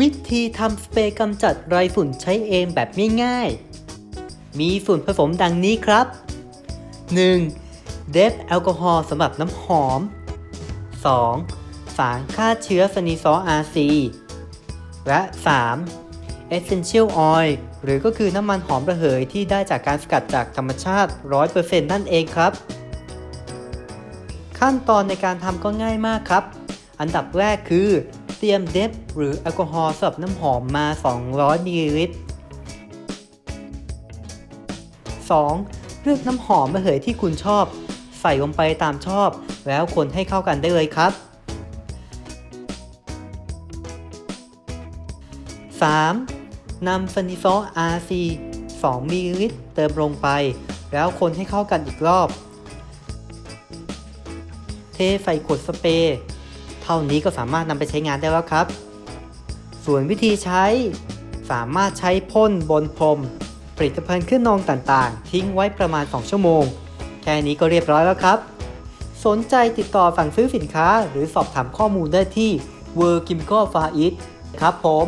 วิธีทำสเปรย์กำจัดไรฝุ่นใช้เองแบบง่ายๆ มีส่นผสมดังนี้ครับ 1. เดฟแอลกอฮอล์สำหรับน้ำหอม 2. สารฆ่าเชื้อฟนีซออาซีและ 3. Essential Oil หรือก็คือน้ำมันหอมระเหยที่ได้จากการสกัดจากธรรมชาติ 100%นั่นเองครับ ขั้นตอนในการทำก็ง่ายมากครับ อันดับแรกคือ เตียมเดฟหรือแอลกอฮอล์สำหรับน้ำหอมมา 200มิลลิลิตร 2. เลือกน้ำหอมระเหยที่คุณชอบ ใส่ลงไปตามชอบ แล้วคนให้เข้ากันได้เลยครับ 3. นำฟานิซอล RC 2มิลลิลิตรเติมลงไป แล้วคนให้เข้ากันอีกรอบ เทใส่ขวดสเปรย์ เท่านี้ก็สามารถนำไปใช้งานได้แล้วครับ ส่วนวิธีใช้ สามารถใช้พ่นบนพรม ผลิตภัณฑ์ขึ้นงนองต่างๆ ทิ้งไว้ประมาณ 2 ชั่วโมง แค่นี้ก็เรียบร้อยแล้วครับ สนใจติดต่อสั่งซื้อสินค้า หรือสอบถามข้อมูลได้ที่ w o r l d Chemical Far East ครับผม